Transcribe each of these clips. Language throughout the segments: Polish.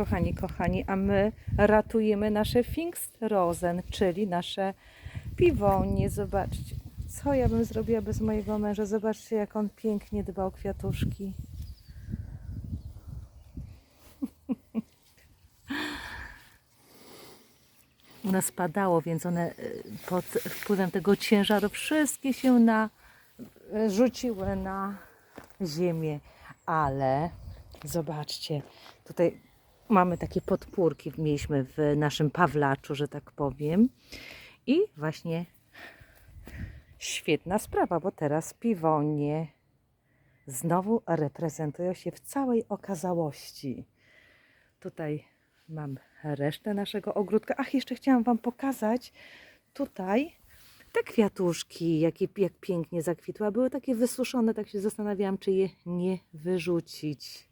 kochani, kochani, a my ratujemy nasze Pfingstrosen, czyli nasze piwonie. Zobaczcie, co ja bym zrobiła bez mojego męża. Zobaczcie, jak on pięknie dba o kwiatuszki. U nas padało, więc one y, pod wpływem tego ciężaru wszystkie się na, y, rzuciły na ziemię. Ale zobaczcie, tutaj mamy takie podpórki, mieliśmy w naszym Pawlaczu, że tak powiem. I właśnie świetna sprawa, bo teraz piwonie znowu reprezentują się w całej okazałości. Tutaj mam resztę naszego ogródka. Ach, jeszcze chciałam Wam pokazać tutaj te kwiatuszki, jakie jak pięknie zakwitły. Były takie wysuszone, tak się zastanawiałam, czy je nie wyrzucić.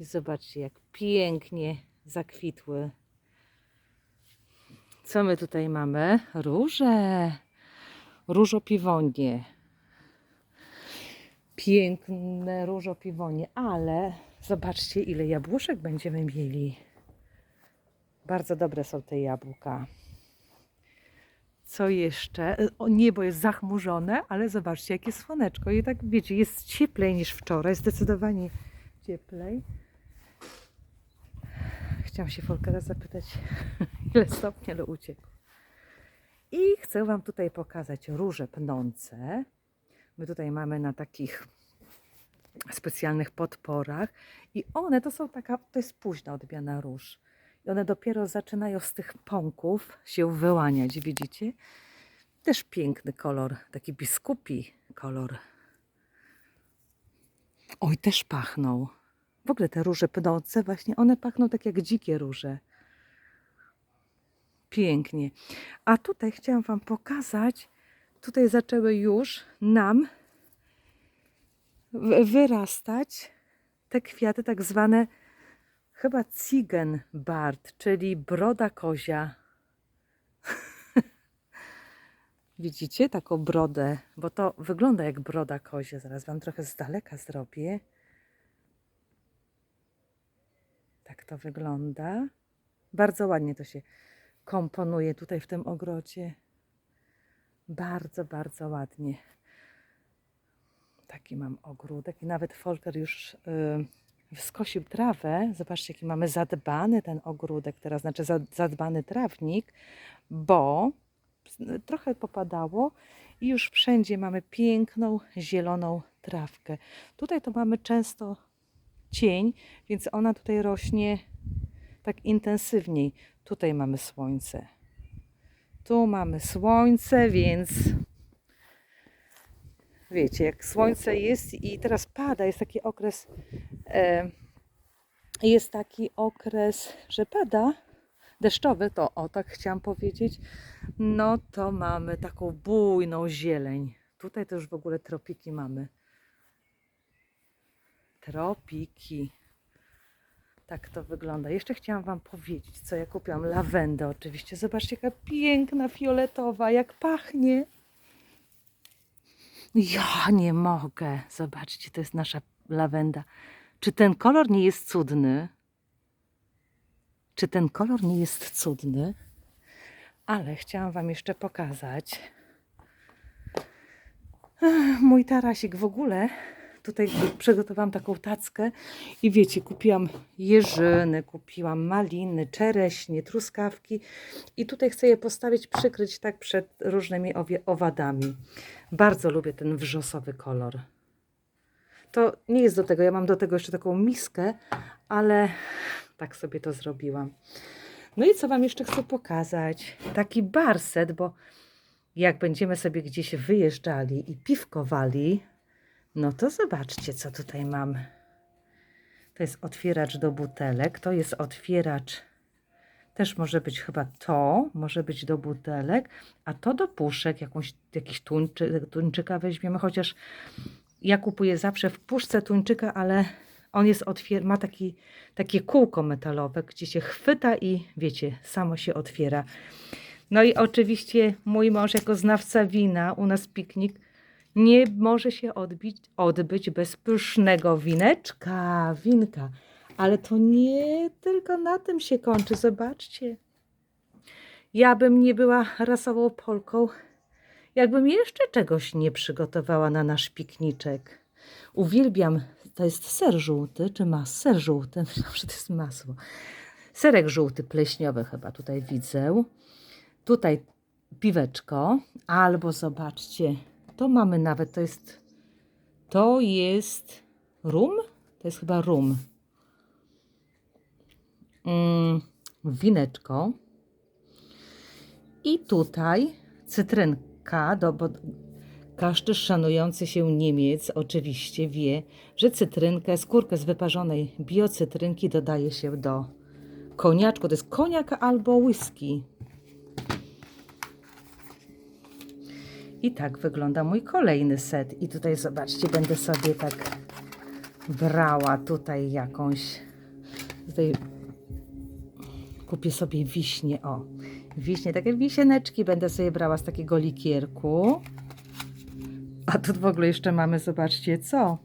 I zobaczcie, jak pięknie zakwitły. Co my tutaj mamy? Róże. Różopiwonie. Piękne różopiwonie, ale zobaczcie, ile jabłuszek będziemy mieli. Bardzo dobre są te jabłka. Co jeszcze? O, niebo jest zachmurzone, ale zobaczcie, jakie słoneczko. I tak wiecie, jest cieplej niż wczoraj, zdecydowanie cieplej. Chciałam się Folkera zapytać, ile stopni, ale uciekł. I chcę Wam tutaj pokazać róże pnące. My tutaj mamy na takich specjalnych podporach i one to są taka, to jest późna odmiana róż. I one dopiero zaczynają z tych pąków się wyłaniać, widzicie? Też piękny kolor, taki biskupi kolor. Oj, też pachną. W ogóle te róże pnące, właśnie one pachną tak jak dzikie róże. Pięknie. A tutaj chciałam Wam pokazać, tutaj zaczęły już nam wyrastać te kwiaty tak zwane chyba Ziegenbart, czyli broda kozia. Widzicie taką brodę? Bo to wygląda jak broda kozia. Zaraz Wam trochę z daleka zrobię. Tak to wygląda. Bardzo ładnie to się komponuje tutaj w tym ogrodzie. Bardzo, bardzo ładnie. Taki mam ogródek i nawet Folker już yy, skosił trawę. Zobaczcie, jaki mamy zadbany ten ogródek teraz, znaczy za- zadbany trawnik, bo trochę popadało i już wszędzie mamy piękną, zieloną trawkę. Tutaj to mamy często cień, więc ona tutaj rośnie tak intensywniej. Tutaj mamy słońce. Tu mamy słońce, więc wiecie, jak słońce jest i teraz pada, jest taki okres, e, jest taki okres, że pada, deszczowy, to o tak chciałam powiedzieć, no to mamy taką bujną zieleń. Tutaj już w ogóle tropiki mamy. Tropiki. Tak to wygląda. Jeszcze chciałam Wam powiedzieć, co ja kupiłam. Lawendę oczywiście. Zobaczcie, jaka piękna, fioletowa, jak pachnie. Ja nie mogę. Zobaczcie, to jest nasza lawenda. Czy ten kolor nie jest cudny? Czy ten kolor nie jest cudny? Ale chciałam Wam jeszcze pokazać. Mój tarasik w ogóle. Tutaj przygotowałam taką tackę i wiecie, kupiłam jeżyny, kupiłam maliny, czereśnie, truskawki i tutaj chcę je postawić, przykryć tak przed różnymi owadami. Bardzo lubię ten wrzosowy kolor. To nie jest do tego, ja mam do tego jeszcze taką miskę, ale tak sobie to zrobiłam. No i co Wam jeszcze chcę pokazać? Taki barset, bo jak będziemy sobie gdzieś wyjeżdżali i piwkowali, no to zobaczcie, co tutaj mam. To jest otwieracz do butelek, to jest otwieracz, też może być chyba to, może być do butelek, a to do puszek, jakąś, jakiś tuńczy, tuńczyka weźmiemy, chociaż ja kupuję zawsze w puszce tuńczyka, ale on jest otwier- ma taki, takie kółko metalowe, gdzie się chwyta i wiecie, samo się otwiera. No i oczywiście mój mąż jako znawca wina, u nas piknik, nie może się odbić, odbyć bez pysznego wineczka, winka. Ale to nie tylko na tym się kończy. Zobaczcie. Ja bym nie była rasową Polką, jakbym jeszcze czegoś nie przygotowała na nasz pikniczek. Uwielbiam, to jest ser żółty, czy mas? Ser żółty, myślałam, że to jest masło. Serek żółty, pleśniowy chyba tutaj widzę. Tutaj piweczko, albo zobaczcie, to mamy nawet, to jest, to jest rum? To jest chyba rum. Mm, wineczko. I tutaj cytrynka, do, bo każdy szanujący się Niemiec oczywiście wie, że cytrynkę, skórkę z wyparzonej biocytrynki dodaje się do koniaczku. To jest koniak albo whisky. I tak wygląda mój kolejny set. I tutaj zobaczcie, będę sobie tak brała tutaj jakąś. Tutaj kupię sobie wiśnie. O, wiśnie, takie wisieneczki będę sobie brała z takiego likierku. A tu w ogóle jeszcze mamy, zobaczcie co.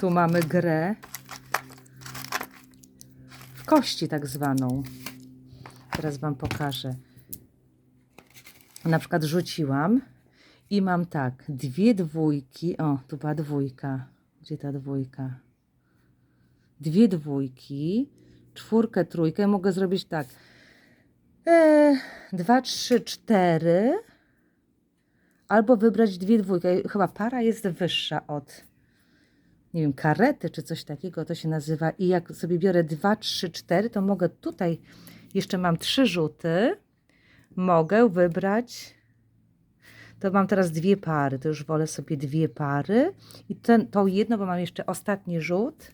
Tu mamy grę w kości tak zwaną. Teraz Wam pokażę. Na przykład rzuciłam i mam tak, dwie dwójki. O, tu była dwójka. Gdzie ta dwójka? Dwie dwójki, czwórkę, trójkę. Mogę zrobić tak. E, dwa, trzy, cztery. Albo wybrać dwie dwójki. Chyba para jest wyższa od, nie wiem, karety czy coś takiego to się nazywa. I jak sobie biorę dwa, trzy, cztery, to mogę tutaj, jeszcze mam trzy rzuty. Mogę wybrać to mam teraz dwie pary, to już wolę sobie dwie pary. I ten, tą jedno, bo mam jeszcze ostatni rzut.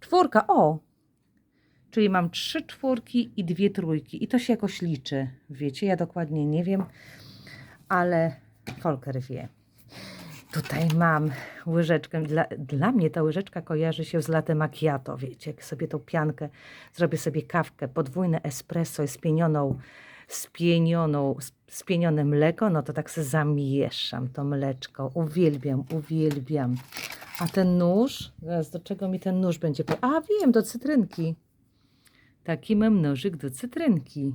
Czwórka, o! Czyli mam trzy czwórki i dwie trójki. I to się jakoś liczy. Wiecie, ja dokładnie nie wiem, ale Folker wie. Tutaj mam łyżeczkę. Dla, dla mnie ta łyżeczka kojarzy się z latte macchiato. Wiecie, jak sobie tą piankę, zrobię sobie kawkę, podwójne espresso z pienioną spienioną, spienione mleko, no to tak sobie zamieszam to mleczko. Uwielbiam, uwielbiam. A ten nóż, zaraz do czego mi ten nóż będzie? A wiem, do cytrynki. Taki mam nożyk do cytrynki.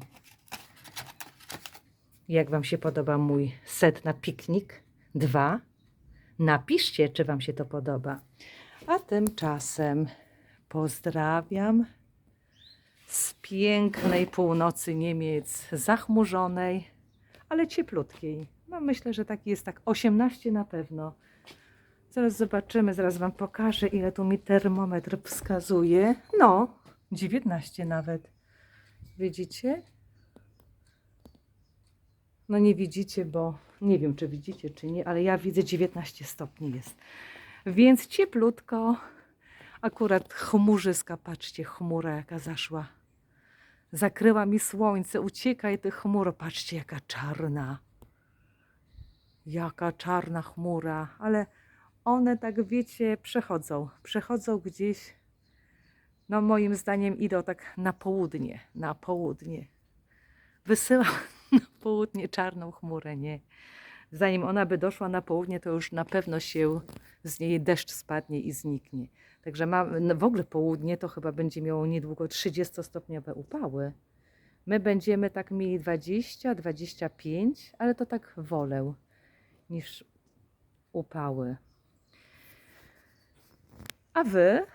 Jak Wam się podoba mój set na piknik? Dwa. Napiszcie, czy Wam się to podoba. A tymczasem pozdrawiam z pięknej północy Niemiec, zachmurzonej, ale cieplutkiej. No myślę, że taki jest tak 18 na pewno. Zaraz zobaczymy, zaraz Wam pokażę, ile tu mi termometr wskazuje. No, 19 nawet. Widzicie? No nie widzicie, bo nie wiem, czy widzicie, czy nie, ale ja widzę 19 stopni jest. Więc cieplutko. Akurat chmurzyska, patrzcie, chmura jaka zaszła. Zakryła mi słońce, uciekaj ty chmuro, patrzcie jaka czarna. Jaka czarna chmura, ale one tak wiecie, przechodzą, przechodzą gdzieś, no moim zdaniem idą tak na południe, na południe. Wysyłam na południe czarną chmurę, nie. Zanim ona by doszła na południe, to już na pewno się z niej deszcz spadnie i zniknie. Także ma, no w ogóle południe to chyba będzie miało niedługo 30-stopniowe upały. My będziemy tak mieli 20, 25, ale to tak wolę niż upały. A wy,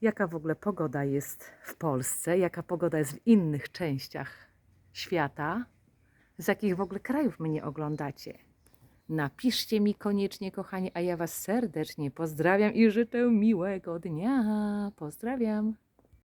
jaka w ogóle pogoda jest w Polsce? Jaka pogoda jest w innych częściach świata? Z jakich w ogóle krajów mnie oglądacie? Napiszcie mi koniecznie, kochani, a ja Was serdecznie pozdrawiam i życzę miłego dnia. Pozdrawiam.